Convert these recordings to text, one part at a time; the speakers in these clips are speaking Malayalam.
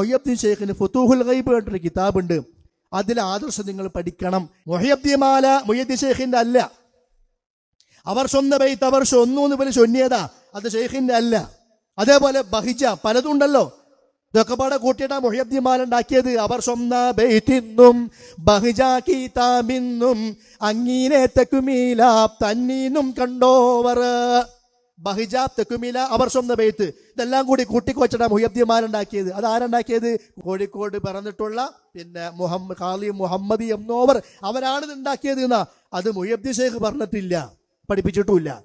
മൊയ്യബ്ദീൻ ഷെയ്ഖിന് ഫുത്തൂഹുൽ ഗൈബ് എന്നൊരു കിതാബുണ്ട്. അതിലെ ആദർശം നിങ്ങൾ പഠിക്കണം. മൊഹ്യബ്ദിമാല മൊയ്യദ്ദീൻ ഷെയ്ഖിന്റെ അല്ല. അവർ സ്വന്ന ബൈത്ത് അവർ ഒന്നൂന്ന് പോലെ ചൊന്നിയതാ. അത് ഷെയ്ഖിന്റെ അല്ല. അതേപോലെ ബഹിജ പലതും ഉണ്ടല്ലോ. ഇതൊക്കെ പാടെ കൂട്ടിയിട്ടാ മൊഹിയബ്ദിമാല ഉണ്ടാക്കിയത്. അവർ സ്വന്ന ബൈത്തിന്നും ബഹിജ കീതാബിന്നും അങ്ങീനെ തെക്കുമീലാ തന്നീന്നും കണ്ടോവർ. ബഹിജാബ് തെക്കുമില അവർ സ്വന്തം ബെയ്ത്ത് ഇതെല്ലാം കൂടി കൂട്ടിക്കൊച്ചിട്ടാ മുഹബ്ദിമാരുണ്ടാക്കിയത് അത് ആരുണ്ടാക്കിയത്? കോഴിക്കോട് പറഞ്ഞിട്ടുള്ള പിന്നെ മുഹമ്മദ് ഖാലി മുഹമ്മദി എന്നോവർ അവരാണ് ഇത് ഉണ്ടാക്കിയത് എന്നാ. അത് മുഹബ്ദി ഷെയ്ഖ് പറഞ്ഞിട്ടില്ല. പഠിപ്പിച്ചിട്ടുമില്ല.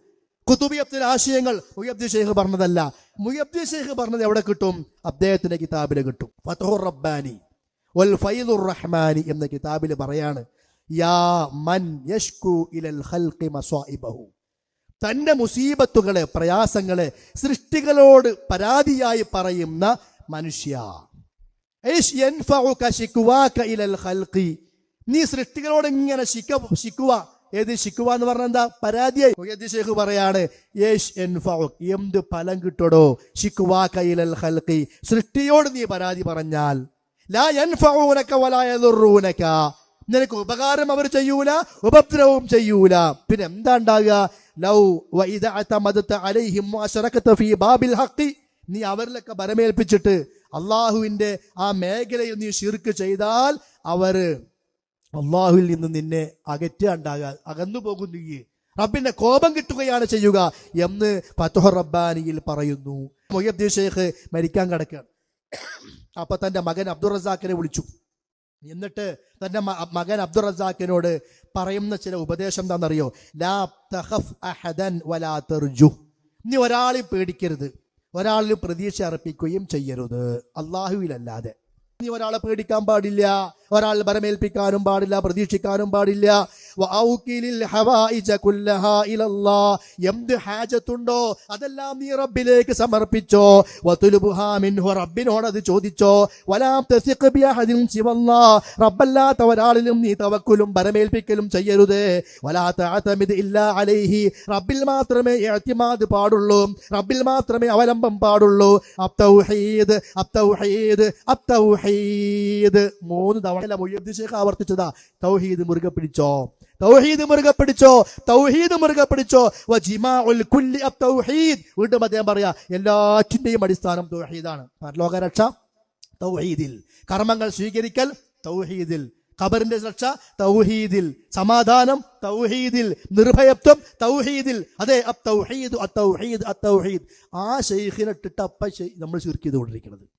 കുത്തുബി അബ്ദുൽ ആശയങ്ങൾ മുഹബ്ദി ഷെയ്ഖ് പറഞ്ഞതല്ല. മുഹബ്ദി ഷെയ്ഖ് പറഞ്ഞത് എവിടെ കിട്ടും? അദ്ദേഹത്തിന്റെ കിതാബിൽ കിട്ടും. ഫതഹുർ റബ്ബാനി വൽ ഫൈദുർ റഹ്മാനി എന്ന കിതാബിൽ പറയാണ് യാ മൻ യഷ്കു ഇലൽ ഖൽഖി മസ്വാഇബഹു തന്റെ മുസീബത്തുകളെ പ്രയാസങ്ങളെ സൃഷ്ടികളോട് പരാതിയായി പറയുന്ന മനുഷ്യ. നീ സൃഷ്ടികളോട് ഇങ്ങനെ ശിക്ക ശിക്കുക ഏത് ശിക്കുക എന്ന് പറഞ്ഞ എന്താ? പരാതിയായി. ശേഖ് പറയാണ് യേശ് എന്ത് ഫലം കിട്ടടോ? ശിക്വാക ഇലൽ ഖൽഖി. സൃഷ്ടിയോട് നീ പരാതി പറഞ്ഞാൽ ലാ യൻഫഊനക വലാ യദുറൂനക. നിനക്ക് ഉപകാരം അവർ ചെയ്യൂല ഉപദ്രവവും ചെയ്യൂല. പിന്നെ എന്താ ഉണ്ടാകുക ലൗ ഫീ ബാബിൽ നീ അവരിലൊക്കെ ഭരമേൽപ്പിച്ചിട്ട് അള്ളാഹുവിന്റെ ആ മേഖലയിൽ നീ ശിർക്ക് ചെയ്താൽ അവർ അള്ളാഹുവിൽ നിന്ന് നിന്നെ അകറ്റുണ്ടാകുക അകന്നു പോകുന്നു റബ്ബിന്റെ കോപം കിട്ടുകയാണ് ചെയ്യുക എന്ന് ഫത്തുഹ റബ്ബാനിയിൽ പറയുന്നു. മൊയ്യബ്ദീൻ ഷെയ്ഖ് മരിക്കാൻ കിടക്കുകയാണ്. അപ്പൊ തന്റെ മകൻ അബ്ദുൾ റസാഖിനെ വിളിച്ചു. എന്നിട്ട് തന്റെ മകൻ അബ്ദുൾ റസാഖിനോട് പറയുന്ന ചില ഉപദേശം എന്താണെന്നറിയോ? ലാ തഹഫ് അഹദൻ വലാ തെർജു. നീ ഒരാളെയും പേടിക്കരുത്. ഒരാളിൽ പ്രതീക്ഷ അർപ്പിക്കുകയും ചെയ്യരുത്. അള്ളാഹുവിലല്ലാതെ നീ ഒരാളെ പേടിക്കാൻ പാടില്ല. ഒരാളെ ബരമേൽപ്പിക്കാനും പാടില്ല പ്രതീക്ഷിക്കാനും പാടില്ല. എന്ത് ഹാജത്തുണ്ടോ അതെല്ലാം നീ റബ്ബിലേക്ക് സമർപ്പിച്ചോ? മിൻഹു റബ്ബിനോട് അത് ചോദിച്ചോ. റബ്ബല്ലാത്ത ഒരാളിലും നീ തവക്കുലും പരമേൽപ്പിക്കലും ചെയ്യരുത്. വലാ തഅതമിദ് ഇല്ലാ അലൈഹി. റബ്ബിൽ മാത്രമേ ഇഅ്തിമാദ് പാടുള്ളൂ. റബ്ബിൽ മാത്രമേ അവലംബം പാടുള്ളൂ. അബ്തൗഹീദ് അബ്തൗഹീദ് അബ്തൗഹീദ് മൂന്ന് തവണ മുഴുവൻ ശേഖ് ആവർത്തിച്ചതാ. തൗഹീദ് മുറുകെ പിടിച്ചോ? തൗഹീദ് മുറുകെ പിടിച്ചോ? തൗഹീദ് മുറുകെ പിടിച്ചോ? അത്തൗഹീദ് വീണ്ടും അദ്ദേഹം പറയാ എല്ലാറ്റിന്റെയും അടിസ്ഥാനം തൗഹീദാണ്. ലോകരക്ഷ തൗഹീദിൽ. കർമ്മങ്ങൾ സ്വീകരിക്കൽ തൗഹീദിൽ. ഖബറിന്റെ രക്ഷ തൗഹീദിൽ. സമാധാനം തൗഹീദിൽ. നിർഭയത്വം തൗഹീദിൽ. അതെ അത്തൗഹീദ് അത്തൗഹീദ് അത്തൗഹീദ് ആ ഷെയ്ഖിനെ ഇട്ടിട്ട് അപ്പ നമ്മൾ ചുരുക്കി ചെയ്തുകൊണ്ടിരിക്കുന്നത്